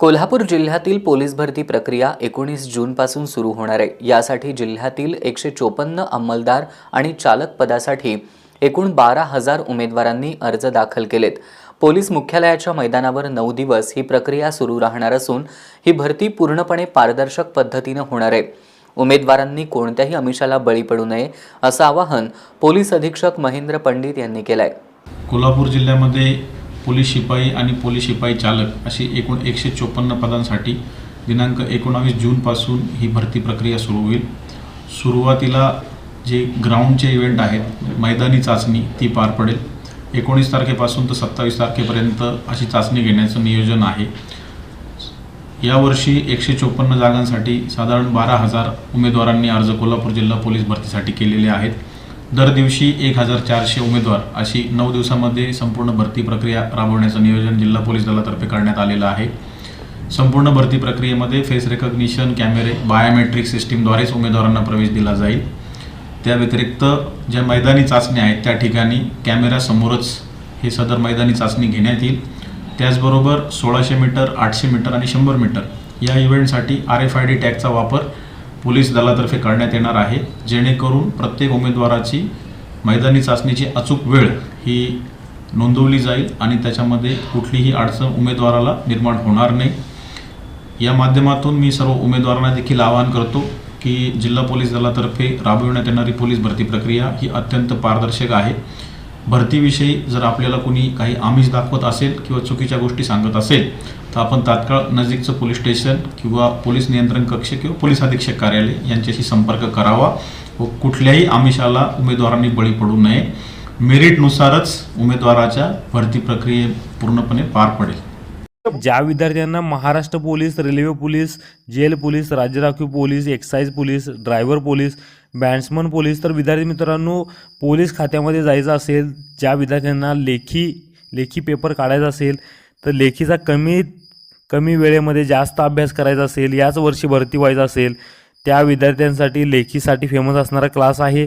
कोल्हापूर जिल्ह्यातील पोलीस भरती प्रक्रिया एकोणीस जूनपासून सुरू होणार आहे. यासाठी जिल्ह्यातील एकशे चोपन्न अंमलदार आणि चालक पदासाठी एकूण बारा हजार उमेदवारांनी अर्ज दाखल केलेत. पोलीस मुख्यालयाच्या मैदानावर नऊ दिवस ही प्रक्रिया सुरू राहणार असून ही भरती पूर्णपणे पारदर्शक पद्धतीनं होणार आहे. उमेदवारांनी कोणत्याही अमिषाला बळी पडू नये असं आवाहन पोलीस अधीक्षक महेंद्र पंडित यांनी केलं आहे कोल्हापूर जिल्ह्यामध्ये पोलीस शिपाई आणि पोलीस शिपाई चालक अशी एकूण एकशे चोपन्न पदांसाठी दिनांक एकोणावीस जूनपासून ही भरती प्रक्रिया सुरू होईल. सुरुवातीला जे ग्राउंडचे इव्हेंट आहेत मैदानी चाचणी ती पार पडेल. एकोणीस तारखेपासून तर सत्तावीस तारखेपर्यंत अशी चाचणी घेण्याचं नियोजन आहे. यावर्षी एकशे चोपन्न जागांसाठी साधारण बारा हजार उमेदवारांनी अर्ज कोल्हापूर जिल्हा पोलीस भरतीसाठी केलेले आहेत. दर दिवशी एक हजार चारशे उमेदवार अशी नऊ दिवसामध्ये संपूर्ण भरती प्रक्रिया राबवण्याचं नियोजन जिल्हा पोलीस दलातर्फे करण्यात आलेलं आहे. संपूर्ण भरती प्रक्रियेमध्ये फेस रेकग्निशन कॅमेरे बायोमेट्रिक सिस्टीमद्वारेच उमेदवारांना प्रवेश दिला जाईल. त्या व्यतिरिक्त ज्या मैदानी चाचण्या आहेत त्या ठिकाणी कॅमेऱ्यासमोरच हे सदर मैदानी चाचणी घेण्यात येईल. त्याचबरोबर सोळाशे मीटर आठशे मीटर आणि शंभर मीटर या इव्हेंटसाठी आर एफ आय डी टॅगचा वापर पोलीस दलातर्फे करण्यात येणार आहे. जेणेकरून प्रत्येक उमेदवाराची मैदानी चाचणीची अचूक वेळ ही नोंदवली जाईल आणि त्याच्यामध्ये कुठलीही अडचण उमेदवाराला निर्माण होणार नाही. या माध्यमातून मी सर्व उमेदवारांना देखील आवाहन करतो की जिल्हा पोलीस दलातर्फे राबविण्यात येणारी पोलीस भरती प्रक्रिया ही अत्यंत पारदर्शक आहे. भरतीविषयी जर आपल्याला कुणी काही आमिष दाखवत असेल किंवा चुकीच्या गोष्टी सांगत असेल तर आपण तात्काळ नजीकचं पोलीस स्टेशन किंवा पोलीस नियंत्रण कक्ष किंवा पोलीस अधीक्षक कार्यालय यांच्याशी संपर्क करावा व कुठल्याही आमिषाला उमेदवारांनी बळी पडू नये. मेरिटनुसारच उमेदवाराच्या भरती प्रक्रिये पूर्णपणे पार पडेल. ज्या विद्यार्थ्यांना Maharashtra police railway police jail police राज्य राखीव police excise police driver police bandsman police. तर विद्यार्थी मित्रांनो पोलीस खात्यामध्ये जायचं असेल ज्या विद्यार्थ्यांना लेखी लेखी पेपर काढायचा असेल तर लेखीचा कमी कमी वेळेमध्ये जास्त अभ्यास करायचा असेल याच वर्षी भरती व्हायचं असेल त्या विद्यार्थ्यांसाठी लेखीसाठी फेमस असणारा क्लास आहे.